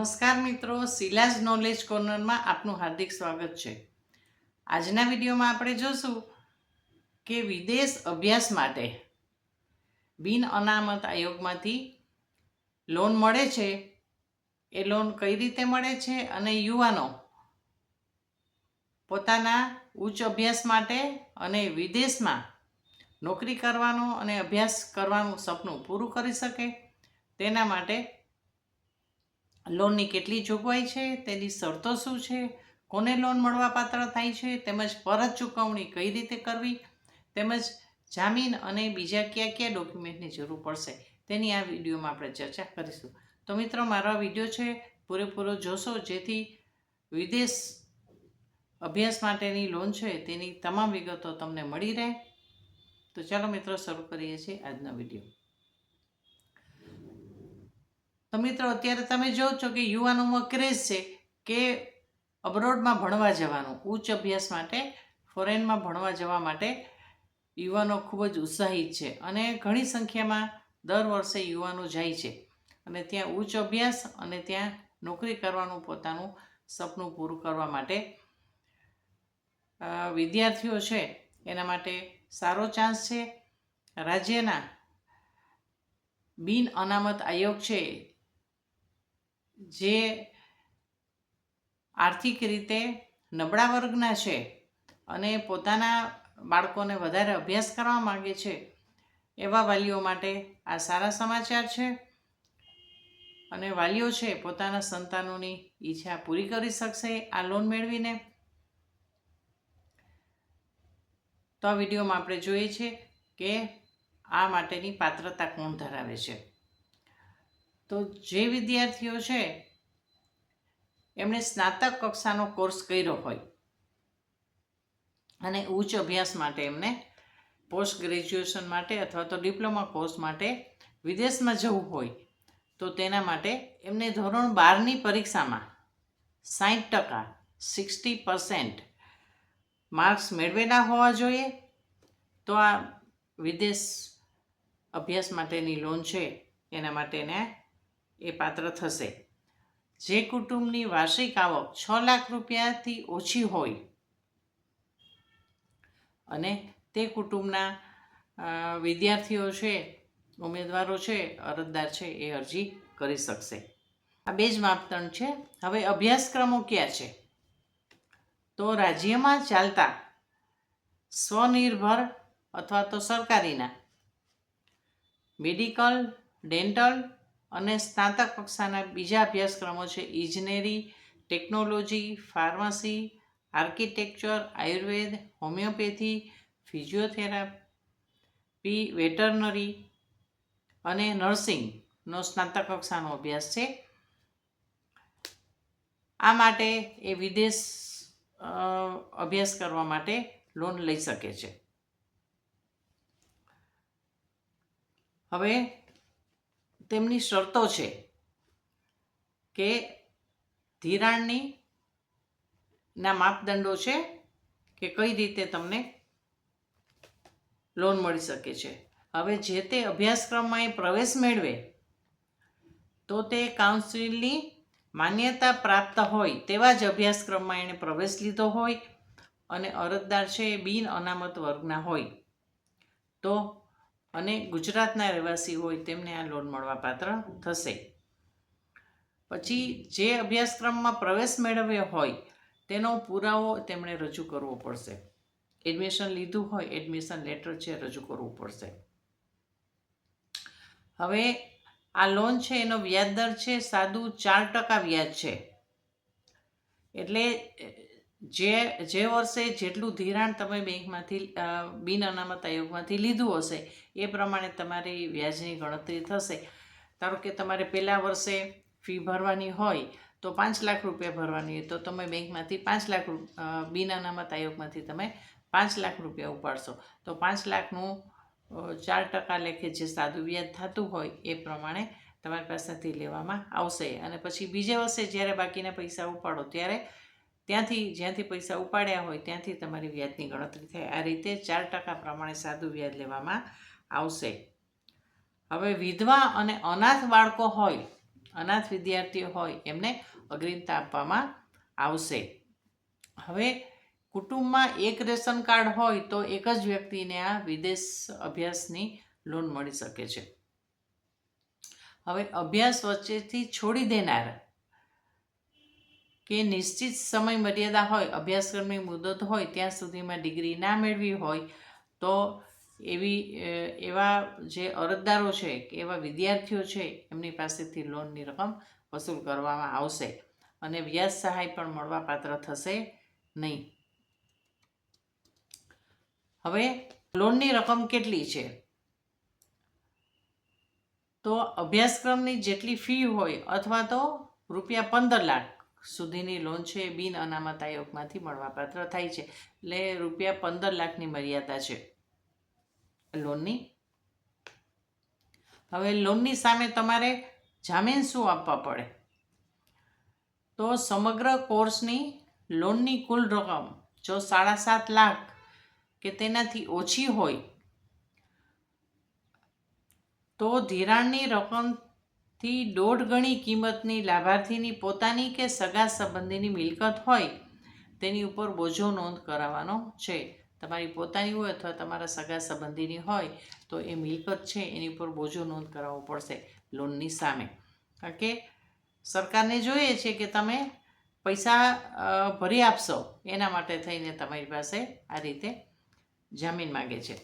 નમસ્કાર મિત્રો શિલાજ નોલેજ કોર્નરમાં આપનું હાર્દિક સ્વાગત છે. આજના વિડીયોમાં આપણે જોશું કે વિદેશ અભ્યાસ માટે બિન અનામત આયોગમાંથી લોન મળે છે. એ લોન કઈ રીતે મળે છે અને યુવાનો પોતાના ઉચ્ચ અભ્યાસ માટે અને વિદેશમાં નોકરી કરવાનું અને અભ્યાસ કરવાનું સપનું પૂરું કરી શકે તેના માટે લોનની કેટલી જોગવાઈ છે, તેની શરતો શું છે, કોને લોન મળવા પાત્ર થાય છે, તેમજ પરત ચૂકવણી કઈ રીતે કરવી, તેમજ જામીન અને બીજા કયા કયા ડોક્યુમેન્ટની જરૂર પડશે, તેની આ વિડીયોમાં આપણે ચર્ચા કરીશું. તો મિત્રો, મારો વીડિયો છે, પૂરેપૂરો જોશો, જેથી વિદેશ અભ્યાસ માટેની લોન છે, તેની તમામ વિગતો તમને મળી રહે. તો ચાલો મિત્રો, શરૂ કરીએ છીએ આજનો વીડિયો. તો મિત્રો, અત્યારે તમે જો છો કે યુવાનોમાં ક્રેઝ છે કે અબ્રોડમાં ભણવા જવાનું, ઉચ્ચ અભ્યાસ માટે ફોરેનમાં ભણવા જવા માટે યુવાનો ખૂબ જ ઉત્સાહિત છે અને ઘણી સંખ્યામાં દર વર્ષે યુવાનો જાય છે. અને ત્યાં ઉચ્ચ અભ્યાસ અને ત્યાં નોકરી કરવાનું પોતાનું સપનું પૂરું કરવા માટે વિદ્યાર્થીઓ છે, એના માટે સારો ચાન્સ છે. રાજ્યના બિન અનામત આયોગ છે જે આર્થિક રીતે નબળા વર્ગના છે અને પોતાના બાળકોને વધારે અભ્યાસ કરવા માંગે છે, એવા વાલીઓ માટે આ સારા સમાચાર છે. અને વાલીઓ છે, પોતાના સંતાનોની ઈચ્છા પૂરી કરી શકશે આ લોન મેળવીને. તો આ વિડીયોમાં આપણે જોઈએ છે કે આ માટેની પાત્રતા કોણ ધરાવે છે. તો જે વિદ્યાર્થીઓ છે, એમણે સ્નાતક કક્ષાનો કોર્સ કર્યો હોય અને ઉચ્ચ અભ્યાસ માટે એમને પોસ્ટ ગ્રેજ્યુએશન માટે અથવા તો ડિપ્લોમા કોર્સ માટે વિદેશમાં જવું હોય, તો તેના માટે એમને ધોરણ બારની પરીક્ષામાં સાઠ ટકા, સિક્સટી પરસેન્ટ માર્ક્સ મેળવેલા હોવા જોઈએ. તો આ વિદેશ અભ્યાસ માટેની લોન છે, એના માટેને એ પાત્ર થશે. જે કુટુંબની વાર્ષિક આવક છ લાખ રૂપિયાથી ઓછી હોય અને તે કુટુંબના વિદ્યાર્થીઓ છે, ઉમેદવારો છે, અરજદાર છે, એ અરજી કરી શકશે. આ બે જ માપદંડ છે. હવે અભ્યાસક્રમો ક્યાં છે? તો રાજ્યમાં ચાલતા સ્વનિર્ભર અથવા તો સરકારીના. મેડિકલ, ડેન્ટલ અને સ્નાતક કક્ષાના બીજા અભ્યાસક્રમો છે ઇજનેરી, technology, pharmacy, architecture, Ayurveda, homeopathy, physiotherapy, veterinary અને નર્સિંગનો સ્નાતક કક્ષાનો અભ્યાસ છે. આ માટે એ વિદેશ અભ્યાસ કરવા માટે લોન લઈ શકે છે. હવે તેમની શરતો છે કે ધિરાણની ના માપદંડો છે કે કઈ રીતે તમને લોન મળી શકે છે. હવે જે તે અભ્યાસક્રમમાં એ પ્રવેશ મેળવે, તો તે કાઉન્સિલની માન્યતા પ્રાપ્ત હોય તેવા જ અભ્યાસક્રમમાં એણે પ્રવેશ લીધો હોય અને અરજદાર છે એ બિન અનામત વર્ગના હોય, તો અને ગુજરાતના રહેવાસી હોય તેમને આ લોન મળવાપાત્ર થશે. પછી જે અભ્યાસક્રમમાં પ્રવેશ મેળવ્યો હોય, તેનો પુરાવો તેમણે રજૂ કરવો પડશે. એડમિશન લીધું હોય એડમિશન લેટર છે, રજૂ કરવું પડશે. હવે આ લોન છે, એનો વ્યાજ દર છે, સાદું ચાર ટકા વ્યાજ છે. એટલે જે જે વર્ષે જેટલું ધિરાણ તમે બેંકમાંથી બિન અનામત આયોગમાંથી લીધું હશે, એ પ્રમાણે તમારી વ્યાજની ગણતરી થશે. ધારો કે તમારે પહેલાં વર્ષે ફી ભરવાની હોય, તો પાંચ લાખ રૂપિયા ભરવાની હોય, તો તમે બેંકમાંથી પાંચ લાખ બિન અનામત આયોગમાંથી તમે પાંચ લાખ રૂપિયા ઉપાડશો. તો પાંચ લાખનું ચાર ટકા લેખે જે સાદું વ્યાજ થતું હોય, એ પ્રમાણે તમારી પાસેથી લેવામાં આવશે. અને પછી બીજે વર્ષે જ્યારે બાકીના પૈસા ઉપાડો, ત્યારે ત્યાંથી જ્યાંથી પૈસા ઉપાડ્યા હોય ત્યાંથી તમારી વ્યાજની ગણતરી થાય. આ રીતે ચાર ટકા પ્રમાણે સાદું વ્યાજ લેવામાં આવશે. હવે વિધવા અને અનાથ બાળકો હોય, અનાથ વિદ્યાર્થીઓ હોય, એમને અગ્રિમતા આપવામાં આવશે. હવે કુટુંબમાં એક રેશન કાર્ડ હોય તો એક જ વ્યક્તિને આ વિદેશ અભ્યાસની લોન મળી શકે છે. હવે અભ્યાસ વચ્ચેથી છોડી દેનાર કે નિશ્ચિત સમય મર્યાદા હોય, અભ્યાસક્રમની મુદત હોય, ત્યાં સુધીમાં ડિગ્રી ના મેળવી હોય, તો એવી એવા જે અરજદારો છે કે એવા વિદ્યાર્થીઓ છે, એમની પાસેથી લોનની રકમ વસૂલ કરવામાં આવશે અને વ્યાજ સહાય પણ મળવા પાત્ર થશે નહીં. હવે, લોનની રકમ કેટલી છે? તો અભ્યાસક્રમની જેટલી ફી હોય અથવા તો રૂપિયા પંદર લાખ સુધીની લોન છે એ બિન અનામત આયોગમાંથી મળવાપાત્ર થાય છે. એટલે રૂપિયા પંદર લાખની મર્યાદા છે લોનની હવે લોનની સામે તમારે જામીન શું આપવા પડે? તો સમગ્ર કોર્સની લોનની કુલ રકમ જો સાડા સાત લાખ કે તેનાથી ઓછી હોય તો ધિરાણની રકમથી દોઢ ગણી કિંમતની લાભાર્થીની પોતાની કે સગા સંબંધીની મિલકત હોય, તેની ઉપર બોજો નોંધ કરાવવાનો છે. તમારી પોતાની હોય અથવા તમારા સગા સંબંધીની હોય, તો એ મિલકત છે, એની ઉપર બોજો નોંધ કરાવવો પડશે લોનની સામે. કારણ કે સરકારને જોઈએ છે કે તમે પૈસા ભરી આપશો, એના માટે થઈને તમારી પાસે આ રીતે જામીન માગે છે.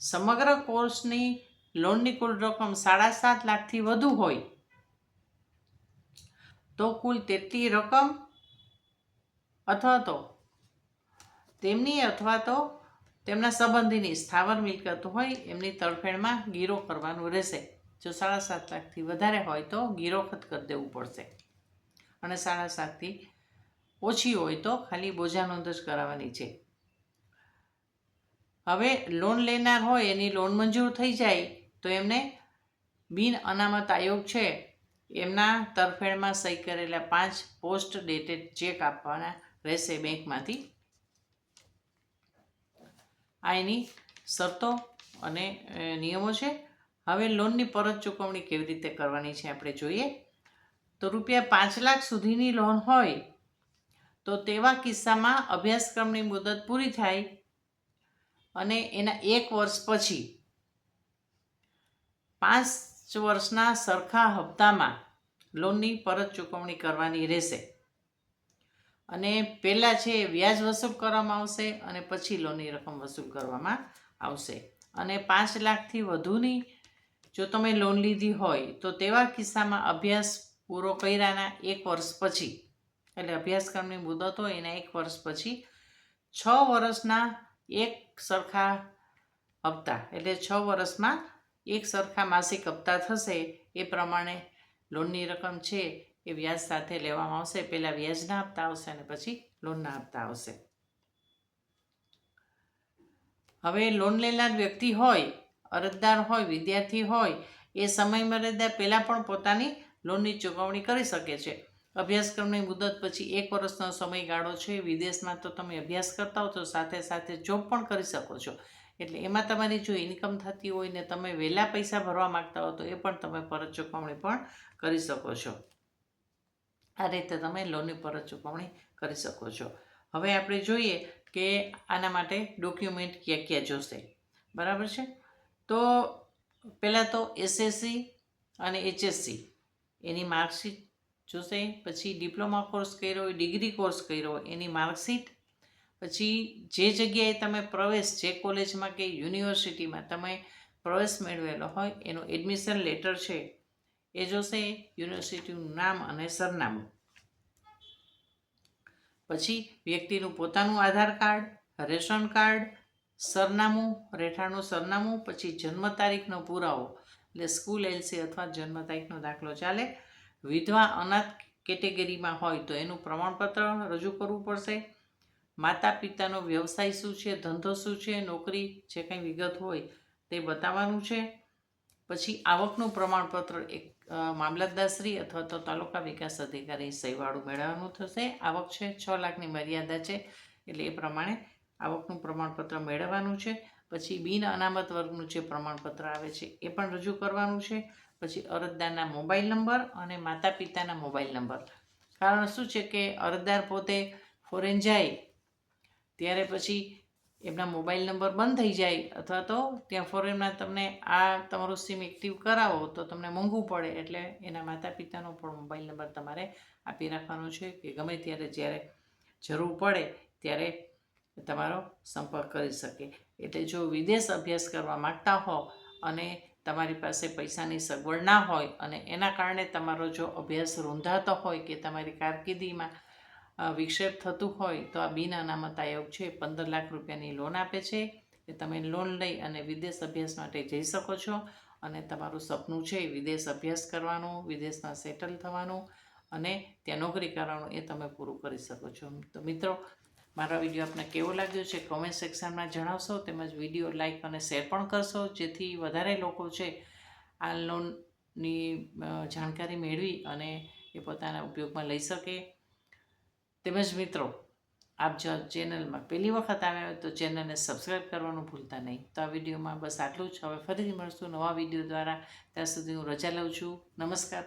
સમગ્ર કોર્સની લોનની કુલ રકમ સાડા સાત લાખથી વધુ હોય, તો કુલ તેટલી રકમ અથવા તો તેમની અથવા તો તેમના સંબંધીની સ્થાવર મિલકત હોય, એમની તરફેણમાં ગીરો કરવાનું રહેશે. જો સાડા સાત લાખથી વધારે હોય, તો ગીરો ખત કરી દેવું પડશે. અને સાડા સાતથી ઓછી હોય, તો ખાલી બોજા નોંધ જ કરાવવાની છે. હવે, લોન લેનાર હોય, એની લોન મંજૂર થઈ જાય તો એમને બિન અનામત આયોગ છે. એમના તરફેણમાં સહી કરેલા પાંચ પોસ્ટ ડેટેડ ચેક આપવાના રહેશે બેંકમાંથી. આ એની શરતો અને નિયમો છે. હવે લોનની પરત ચૂકવણી કેવી રીતે કરવાની છે આપણે જોઈએ. તો રૂપિયા પાંચ લાખ સુધીની લોન હોય તો તેવા કિસ્સામાં અભ્યાસક્રમની મુદત પૂરી થાય અને એના એક વર્ષ પછી પાંચ વર્ષના સરખા હપ્તામાં લોનની પરત ચૂકવણી કરવાની રહેશે. અને પહેલાં છે વ્યાજ વસૂલ કરવામાં આવશે અને પછી લોનની રકમ વસૂલ કરવામાં આવશે. અને પાંચ લાખથી વધુની જો તમે લોન લીધી હોય તો તેવા કિસ્સામાં અભ્યાસ પૂરો કર્યાના એક વર્ષ પછી, એટલે અભ્યાસક્રમની મુદત હોય એના એક વર્ષ પછી છ વર્ષના એક સરખા હપ્તા, એટલે છ વર્ષમાં એક સરખા માસિક હપ્તા થશે એ પ્રમાણે લોનની રકમ છે એ વ્યાજ સાથે લેવામાં આવશે. પહેલાં વ્યાજના હપ્તા આવશે અને પછી લોનના હપ્તા આવશે. હવે લોન લેનાર વ્યક્તિ હોય, અરજદાર હોય, વિદ્યાર્થી હોય, એ સમય મર્યાદા પહેલાં પણ પોતાની લોનની ચૂકવણી કરી શકે છે. અભ્યાસક્રમની મુદત પછી એક વર્ષનો સમયગાળો છે. વિદેશમાં તો તમે અભ્યાસ કરતા હો તો સાથે સાથે જોબ પણ કરી શકો છો. એટલે એમાં તમારી જો ઇન્કમ થતી હોય ને તમે વહેલા પૈસા ભરવા માગતા હો તો એ પણ તમે પરત ચૂકવણી પણ કરી શકો છો. આ રીતે તમે લોનની પરત ચૂકવણી કરી શકો છો. હવે આપણે જોઈએ કે આના માટે ડોક્યુમેન્ટ ક્યાં ક્યાં જોશે. બરાબર છે? તો પહેલાં તો એસએસસી અને એચએસસી એની માર્કશીટ જોશે, પછી ડિપ્લોમા કોર્સ કર્યો હોય ડિગ્રી કોર્સ કર્યો હોય એની માર્કશીટ પછી જે જગ્યાએ તમે પ્રવેશ, જે કોલેજમાં કે યુનિવર્સિટીમાં તમે પ્રવેશ મેળવેલો હોય, એનું એડમિશન લેટર છે, એ જોશે યુનિવર્સિટીનું નામ અને સરનામું. પછી વ્યક્તિનું પોતાનું આધાર કાર્ડ, રેશન કાર્ડ, સરનામું, રહેઠાણનું સરનામું, પછી જન્મ તારીખનો પુરાવો, એટલે સ્કૂલ એલસી અથવા જન્મ તારીખનો દાખલો ચાલે. વિધવા અનાથ કેટેગરીમાં હોય તો એનું પ્રમાણપત્ર રજૂ કરવું પડશે. માતા પિતાનો વ્યવસાય શું છે, ધંધો શું છે, નોકરી જે કંઈ વિગત હોય તે બતાવવાનું છે. પછી આવકનું પ્રમાણપત્ર એક મામલતદારશ્રી અથવા તો તાલુકા વિકાસ અધિકારી સહીવાળું મેળવવાનું થશે. આવક છે, છ લાખની મર્યાદા છે, એટલે એ પ્રમાણે આવકનું પ્રમાણપત્ર મેળવવાનું છે. પછી બિન અનામત વર્ગનું જે પ્રમાણપત્ર આવે છે, એ પણ રજૂ કરવાનું છે. પછી અરજદારના મોબાઈલ નંબર અને માતા પિતાના મોબાઈલ નંબર. કારણ શું છે કે અરજદાર પોતે ફોરેન જાય ત્યારે પછી એમના મોબાઈલ નંબર બંધ થઈ જાય અથવા તો ત્યાં ફોરેનમાં તમને આ તમારું સિમ એક્ટિવ કરાવો તો તમને મોંઘું પડે એટલે એના માતા પિતાનો પણ મોબાઈલ નંબર તમારે આપી રાખવાનો છે કે ગમે ત્યારે જ્યારે જરૂર પડે ત્યારે તમારો સંપર્ક કરી શકે. એટલે જો વિદેશ અભ્યાસ કરવા માગતા હો અને તમારી પાસે પૈસાની સગવડ ના હોય અને એના કારણે તમારો જો અભ્યાસ રૂંધાતો હોય કે તમારી કારકિર્દીમાં વિક્ષેપ થતું હોય તો આ બિન અનામત આયોગ છે. પંદર લાખ રૂપિયાની લોન આપે છે. એ તમે લોન લઈ અને વિદેશ અભ્યાસ માટે જઈ શકો છો અને તમારું સપનું છે વિદેશ અભ્યાસ કરવાનું, વિદેશમાં સેટલ થવાનું અને ત્યાં નોકરી કરવાનું એ તમે પૂરું કરી શકો છો. તો મિત્રો, મારો વીડિયો આપને કેવો લાગ્યો છે કોમેન્ટ સેક્શનમાં જણાવશો તેમજ વીડિયો લાઇક અને શેર પણ કરશો જેથી વધારે લોકો છે આ લોનની જાણકારી મેળવી અને એ પોતાના ઉપયોગમાં લઈ શકે. તેમજ મિત્રો, આપ જો ચેનલમાં પહેલી વખત આવ્યા હોય તો ચેનલને સબસ્ક્રાઈબ કરવાનું ભૂલતા નહીં. તો આ વિડીયોમાં બસ આટલું જ. હવે ફરીથી મળશું નવા વીડિયો દ્વારા. ત્યાં સુધી હું રજા લઉં છું. નમસ્કાર